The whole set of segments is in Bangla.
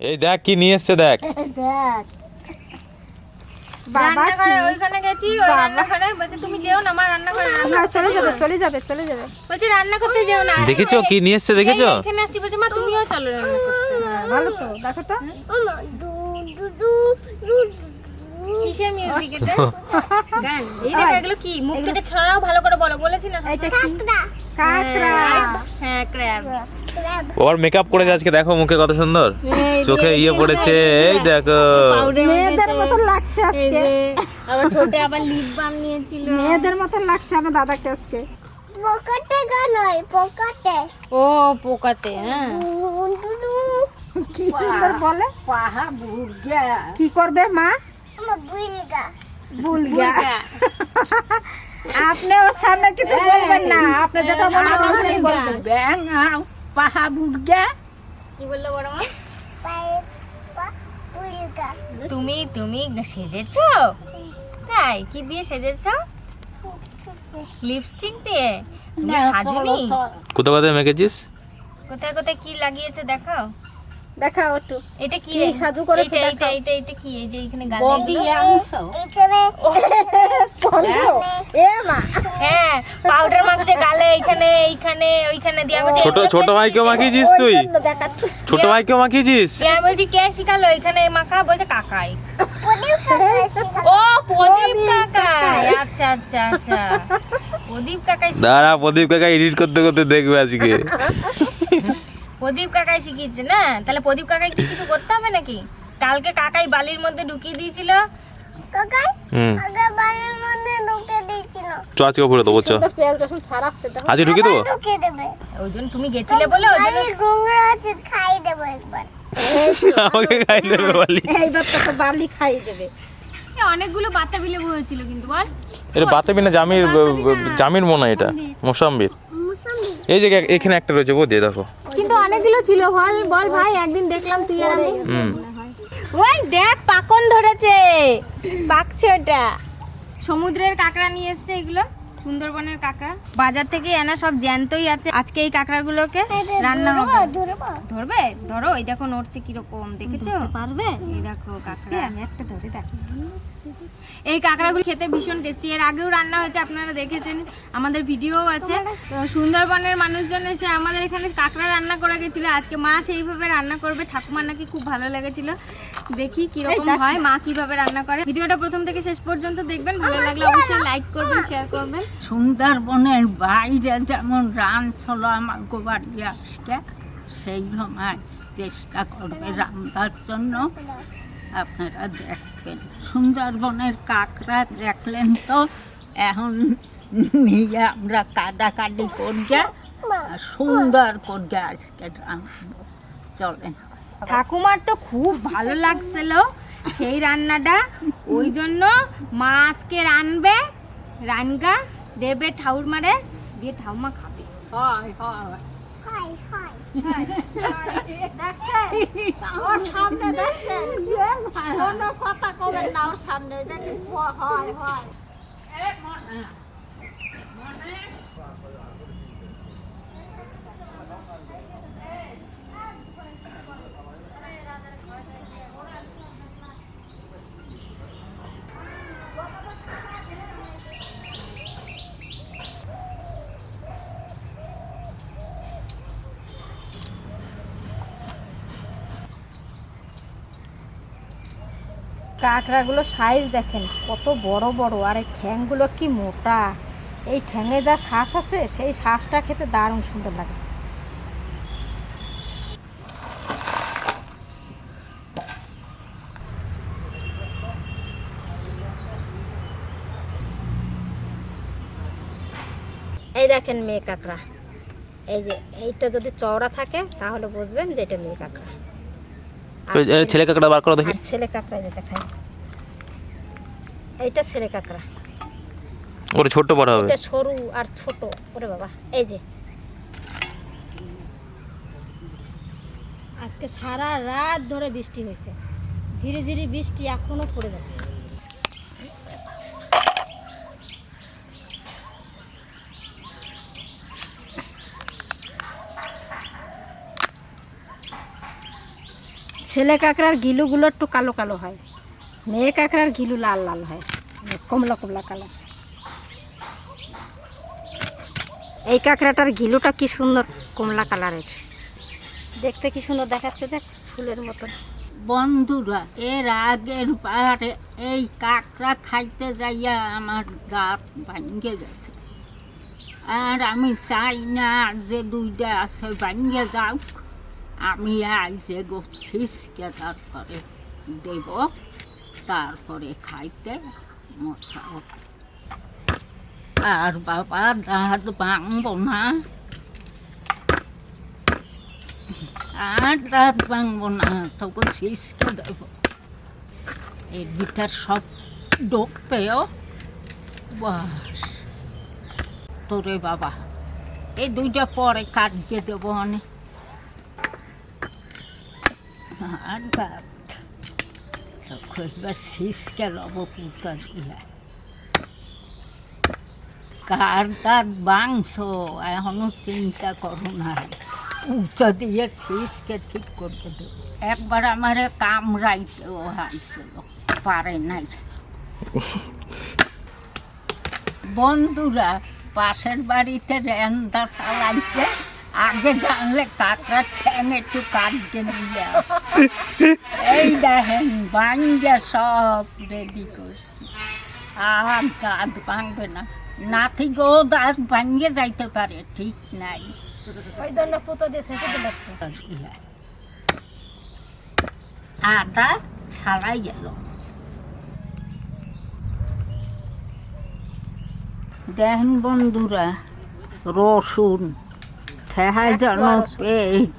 এই দেখ কি নিয়ে এসছে দেখ। দেখ। বাবা ওইখানে গেছি ওই রান্নাঘরে বলছে তুমি যেও না আমার রান্নাঘরে চলে যাবে চলে যাবে চলে যাবে। বলছে রান্না করতে যেও না। দেখেছ কি নিয়ে এসছে দেখেছ? এখানে আসছি। বলছে মা তুমিও চলো রান্না করতে ভালো তো দেখো তো। কিসের মিউজিক এটা? গান এই দেখো এগুলো কি? মুখ কেটে ছড়াও ভালো করে বলো। বলেছি না এইটা কি? কাঁকড়া। হ্যাঁ ক্র্যাব ওর মেকআপ করেছে আজকে দেখো মুখে কত সুন্দর। চোখে ইয়ে পড়েছে এই দেখো। মেয়েদের মতন লাগছে আজকে। আবার ঠোঁটে আবার লিপ বাম নিয়েছিল। মেয়েদের মতন লাগছে আমার দাদাকে আজকে। পকেটে গানই পকেটে। ও পোকাতে হ্যাঁ। কি সুন্দর বলে। কি করবে মা? আমার বুইলগা ভুল গিয়া আপনি ওর সামনে কিছু বলবেন না। আপনি যেটা মনে হয় বলবেন কি বলল বড় মা? তুমি তুমি সেজেছো? তাই কি দিয়ে সেজেছো? লিপস্টিক দিয়ে? তুমি সাজনি? কোথাও কোথায় মেখেছিস? কোথায় কোথায় কি লাগিয়েছে দেখাও। দেখাও একটু। এটা কি সাজু করেছে এটা। এটা এটা এটা কি? এই যে এখানে গালে এখানে এ মা। হ্যাঁ পাউডার মাখছে গালে এইখানে এইখানে ওইখানে দিয়ে আমি বলছি, ছোট ছোট কে ভাইকেও শিখালো? মাখিয়েছিস তুই? জন্য দেখাচ্ছি। ছোট মাখিয়েছিস? আমি বলছি কে শিখালো? এখানে মাখা? বলছে কাকাই। ও প্রদীপ কাকাই। আচ্ছা আচ্ছা আচ্ছা। প্রদীপ কাকাই দাঁড়া প্রদীপ কাকা এডিট করতে করতে দেখবে আজকে। প্রদীপ কাকাই শিখিয়েছে না? তাহলে প্রদীপ কাকাই কি কিছু করতে হবে নাকি? কালকে কাকাই বালির মধ্যে ঢুকিয়ে দিয়েছিল। কাকাই? হুম। আগে মধ্যে ঢুকে দিয়েছিল। চ আজকে ভরে দেবো চ। সুন্দর পেঁয়াজ রসুন ছাড়াচ্ছে দেখো আজকে ঢুকে দেবো? ওই জন্য তুমি গেছিলে বলে ওই জন্য বাড়ির আছে খাই দেবো একবার। আমাকে খাই দেবে বলি। এইবার তোকে বালি খাইয়ে দেবে। অনেকগুলো বাতাবি লেবু হয়েছিল কিন্তু বল। এটা বাতাবি না জামির জামির মনে হয় এটা মোসাম্বির। এই যে এখানে একটা রয়েছে ও দিয়ে দেখো। কিন্তু অনেকগুলো ছিল বল বল ভাই একদিন দেখলাম তুই আর আমি। ওই দেখ পাকন ধরেছে। পাকছে ওটা। সমুদ্রের কাঁকড়া নিয়ে এসছে এগুলো। সুন্দরবনের কাঁকড়া। বাজার থেকে এনা সব জ্যান্তই আছে। আজকে এই কাঁকড়াগুলোকে রান্না হবে। ধরবে? ধরো এই দেখো নড়ছে কীরকম দেখেছ? পারবে? এই দেখো কাঁকড়া। আমি একটা ধরে দেখো এই কাঁকড়াগুলো খেতে ভীষণ টেস্টি এর আগেও রান্না হয়েছে আপনারা দেখেছেন। আমাদের ভিডিও আছে। সুন্দরবনের মানুষজন এসে আমাদের এখানে কাঁকড়া রান্না করে গেছিল। আজকে মা সেইভাবে রান্না করবে। ঠাকুমার নাকি খুব ভালো লেগেছিল। দেখি কীরকম হয় মা কীভাবে রান্না করে। ভিডিওটা প্রথম থেকে শেষ পর্যন্ত দেখবেন। ভালো লাগলে অবশ্যই লাইক করবেন শেয়ার করবেন। সুন্দরবনের বাইরে যেমন রান ছিল আমার গোবার দিয়ে আসতে সেই সময় চেষ্টা করবে রান্নার জন্য। আপনারা দেখবেন, সুন্দরবনের কাকড়া দেখলেন তো? এখন নিয়ে আমরা কাদাকাদি করিয়া সুন্দর করিয়া আজকে রান্না চলেন। ঠাকুমার তো খুব ভালো লাগছিল সেই রান্নাটা। ওই জন্য মা আজকে রানবে, রানগা। দেবে ঠাউর মারে দিয়ে ঠাউমা খাবে। হয় হয়। খাই খাই ওর সামনে দেখছেন? কোনো কথা কবেন না ওর সামনে। দেখেন হয় হয়। কাঁকড়াগুলো সাইজ দেখেন, কত বড় বড়, আর এই ঠ্যাংগুলো কি মোটা। এই ঠ্যাঙে যা শ্বাস আছে, সেই শ্বাসটা খেতে দারুণ সুন্দর লাগে। এই দেখেন মেয়ে কাঁকড়া। এই যে, এইটা যদি চওড়া থাকে, তাহলে বুঝবেন যে এটা মেয়ে কাঁকড়া। ছেলে কাকড়া বার করো দেখি। ছেলে কাঁকড়া যেটা খাই এইটা ছেলে কাঁকড়া। ওরে ছোট বড় হবে। এটা সরু আর ছোট। ওরে বাবা এই যে। আজকে সারা রাত ধরে বৃষ্টি হয়েছে। ঝিরি ঝিরি বৃষ্টি এখনও পড়ে যাচ্ছে। ছেলে কাঁকড়ার গিলুগুলো একটু কালো কালো হয়। মেয়ে কাঁকড়ার গিলু লাল লাল হয়, কমলা কমলা কালার। এই কাঁকড়াটার গিলুটা কি সুন্দর কমলা কালারের। দেখতে কি সুন্দর দেখাচ্ছে দেখ, ফুলের মতন। বন্ধুরা, এর আগের বারে এই কাঁকড়া খাইতে যাইয়া আমার দাঁত ভাঙ্গে গেছে। আর আমি চাই না আর যে দুইটা আছে, ভাঙ্গে যাও আমি আইসে গছিসকে তারপরে দেব, তারপরে খাইতে মশা আর বাবা দাঁত ভাঙবো না। আর দাঁত ভাঙবো না, তবু শিসকে দেবো। এর ভিতর সব ডোক পেয়েও বাস। তোরে বাবা, এই দুইটা পরে কাটিয়ে দেবো অনেক। আর তখন এবার শিসকে লব পুতা দিয়ে। কার দাঁত বাংছো এখনও চিন্তা করো না উঁচা দিয়ে শিসকে ঠিক করতে দেবো। একবার আমারে কামড়াইতেও হাইছিল পারে নাই। বন্ধুরা, পাশের বাড়িতে রেন্দা চালাইছে। আগে জানলে আসতো। এই সব রেডি করছি আর দাঁত ভাঙবে না নাতি গো দাঁত ভাঙ্গে যাইতে পারে ঠিক নাই ওই জন্য আদা ছাড়াই গেল দেখেন বন্ধুরা, রসুন ঠেহাই যেন পেজ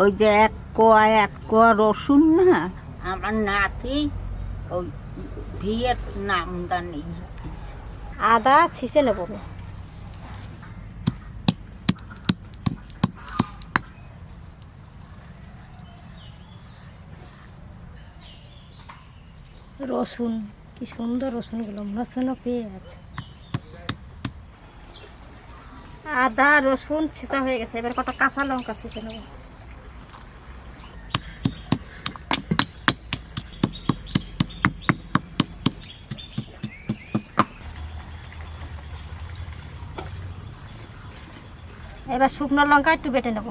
ওই যে এক কোয়া এক কোয়া রসুন না? আমার নাতি ওই ভিয়েতনাম দানি আদা ছিঁচে নেব। রসুন কি সুন্দর রসুনগুলো। রসুনও পেয়ে আছে। আদা, রসুন ছেঁচা হয়ে গেছে। এবার কটা কাঁচা লঙ্কা ছেঁচে নেব। এবার শুকনো লঙ্কা একটু বেটে নেব।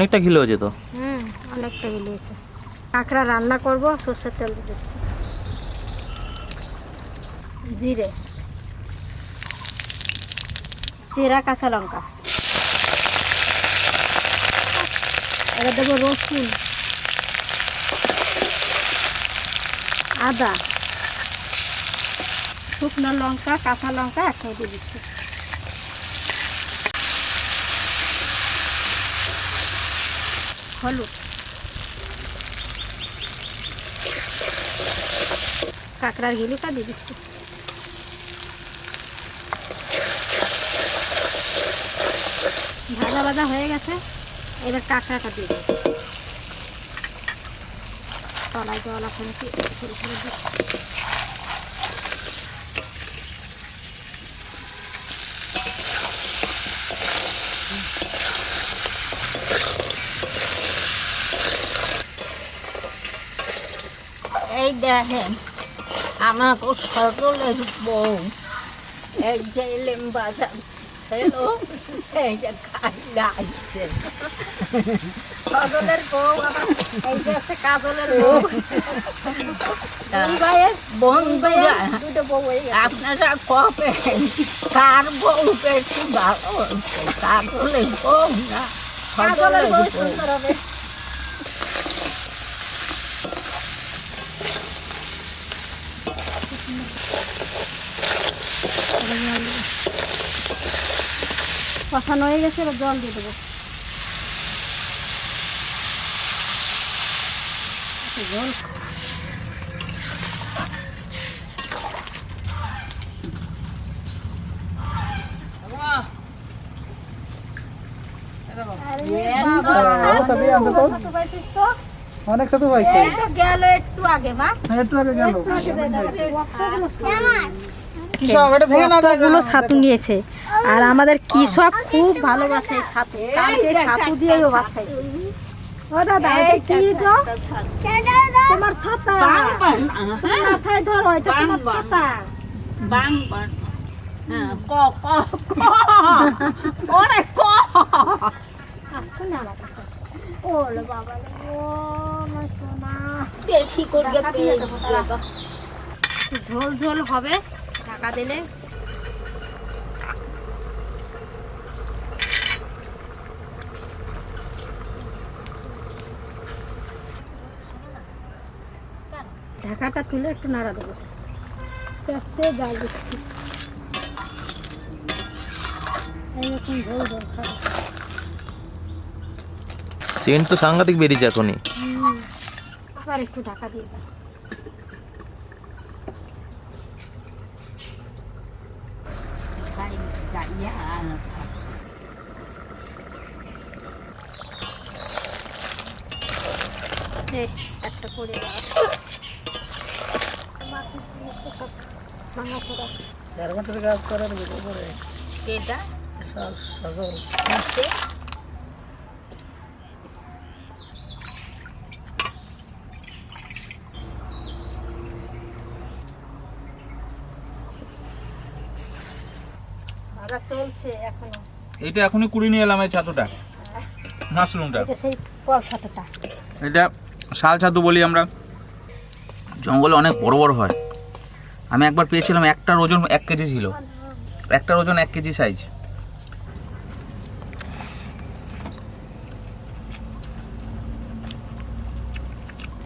অনেকটা ঘিলে হয়েছে তো হুম, অনেকটা গেলিয়েছে কাঁকড়া রান্না করব, সর্ষের তেল দিচ্ছি। জিরে। চেরা কাঁচা লঙ্কা। এবার দেবো রসুন। আদা। শুকনো লঙ্কা, কাঁচা লঙ্কা একসাথে দিচ্ছি। হলুদ কাঁকড়ার গিলুটা দিয়ে দিচ্ছি। ভাজা ভাজা হয়ে গেছে, এবার কাঁকড়াটা দিয়ে দেবো তলায় জল সরু এই দেখেন আমার সকলের বউ। এই যে এলেম বাজার ছিল এই যে খাইলে কাজলের বউ আবার এই যে আছে কাজলের বউ। ভাইয়ের বন্ধুরা আপনারা কবেন কার বউ বেশি ভালো কাজলের বউ না সকলের বউ। সুন্দর হবে। কষানো হয়ে গেছে এবার জল দিয়ে দেবো। আচ্ছা, জল। অনেক সাথে একটু আগে হ্যাঁ, একটু আগে গেল। নিয়েছে। আর আমাদের কৃষক খুব ভালোবাসে ছাতু। কালকে ছাতু দিয়েও ভাত খাই ও দাদা এটা কি গো? তোমার ছাতা। মাথায় ধরো এটা তোমার ছাতা। বাং বাং। হ্যাঁ ক ক ক। ওরে ক। আসতো না আমার বাবা ও আমার সোনা। বেশি করে ঝোল ঝোল হবে টাকা দিলে ঢাকাটা তুলে একটু নাড়া দেবো। আস্তে জাল দিচ্ছি। এইরকম ঝোল সেন্ট তো সাংঘাতিক বেরিয়েছে এখনই। আবার একটু ঢাকা দিয়ে দাও। একটা করে দাও। করে এটা সজল চলছে এখনও এইটা এখনই কুড়ি নিয়ে এলাম এই ছাতুটা। মাশরুমটা সেই কল ছাতুটা। এটা শাল ছাতু বলি আমরা। জঙ্গলে অনেক বড় বড় হয়। আমি একবার পেয়েছিলাম একটার ওজন এক কেজি ছিল। একটার ওজন এক কেজি সাইজ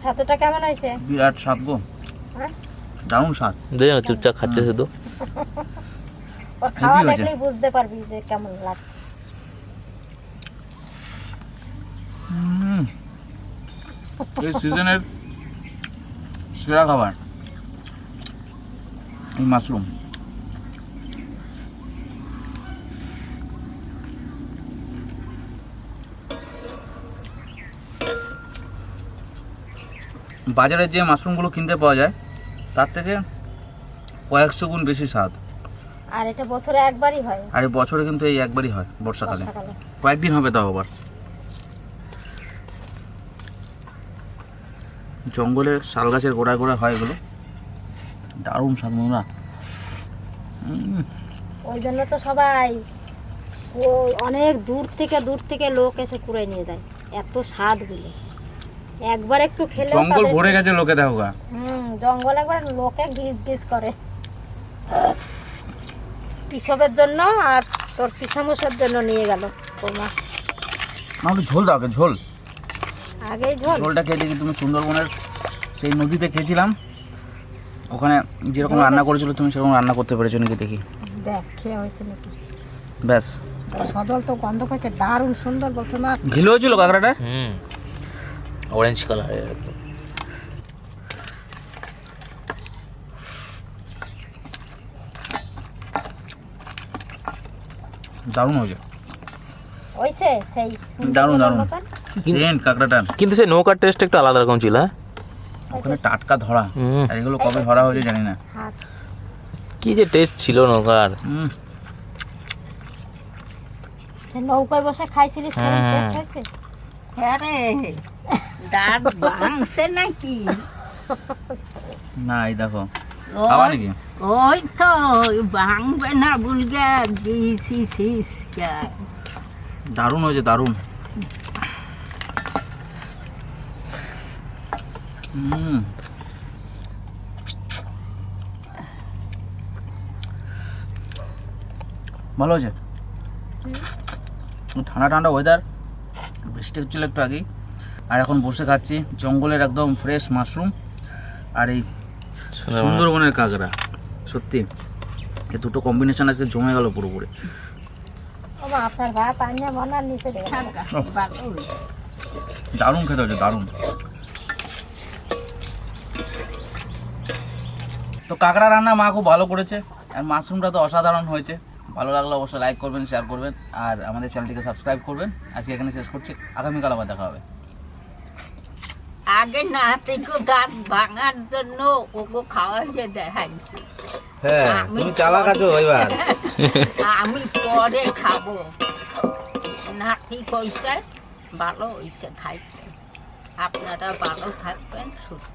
ছাতুটা কেমন হয়েছে? বিরাট স্বাদ গো। হ্যাঁ? দারুণ স্বাদ দেখে না চুপচাপ খাচ্ছে শুধু। ওর খাওয়া দেখলেই বুঝতে পারবি যে কেমন লাগছে। এই সিজনের সেরা খাবার। এই মাশরুম। বাজারে যে মাশরুমগুলো কিনতে পাওয়া যায় তার থেকে কয়েকশো গুণ বেশি স্বাদ। আর এটা বছরে একবারই হয়। আর বছরে কিন্তু এই একবারই হয় বর্ষাকালে। কয়েকদিন হবে তাও আবার। জঙ্গলে শাল গাছের গোড়ায় গোড়ায় হয় এগুলো। দারুণ স্বাদ নোনা ওই জন্য তো সবাই ও অনেক দূর থেকে দূর থেকে লোক এসে কুড়ে নিয়ে যায়। এত স্বাদগুলো একবার একটু খেলে জঙ্গল ভরে গেছে লোকে দেখো হুম জঙ্গল একবার লোকে গিজ গিজ করে। কৃষকের জন্য আর তোর কৃষামশের জন্য নিয়ে গেল না একটু ঝোল দাও ঝোল। আগেই ঝোল। ঝোলটা খেয়ে দেখি তুমি সুন্দরবনের সেই নদীতে খেয়েছিলাম। ওখানে যেরকম রান্না করেছিল তুমি সেরকম রান্না করতে পেরেছ নাকি দেখি? দেখ খেয়ে হয়েছে নাকি? ব্যাস। সজল তো গন্ধ পাচ্ছে দারুণ সুন্দর বলতো মা। ঘিলো হয়েছিল কাঁকড়াটা? হুম। অরেঞ্জ কালার দারুণ হয়েছে। হয়েছে সেই দারুণ, দারুণ। সেন্ট কিন্তু সেই নৌকার টেস্ট একটু আলাদা রকম ছিল হ্যাঁ? ওখানে টাটকা ধরা। আর এগুলো কবে ধরা হয়েছে জানি না। কি যে টেস্ট ছিল নৌকার। নৌকায় বসে খাইছিলিস সেই হ্যাঁ। টেস্ট হয়েছে? হ্যাঁ রে। দাঁত ভাঙছে নাকি? না এই দেখো। খাওয়া নাকি ওই তো ভাঙবে না বুলগে দারুণ হয়েছে দারুণ। ভালো হয়েছে? ঠান্ডা ঠান্ডা ওয়েদার বৃষ্টি হচ্ছিল একটু আগেই। আর এখন বসে খাচ্ছি জঙ্গলের একদম ফ্রেশ মাশরুম আর এই সুন্দরবনের কাঁকড়া। সত্যি এই দুটো কম্বিনেশন আজকে জমে গেল পুরোপুরি। দারুণ খেতে হচ্ছে দারুণ। তো কাঁকড়া রান্না মা খুব ভালো করেছে আর মাশরুমটা তো অসাধারণ হয়েছে। ভালো লাগলে অবশ্যই লাইক করবেন শেয়ার করবেন আর আমাদের চ্যানেলটিকে সাবস্ক্রাইব করবেন। আজকে এখানে শেষ করছি আগামীকাল আবার দেখা হবে। আগে নাতিকে দাঁত ভাঙার জন্য ওকে খাওয়াইয়ে দেখাইছি। হ্যাঁ তুমি চালাক আছো এবার। আমি পরে খাব। না নাতি কইছে ভালো হয়েছে খাইতে আপনারা ভালো থাকবেন সুস্থ থাকবেন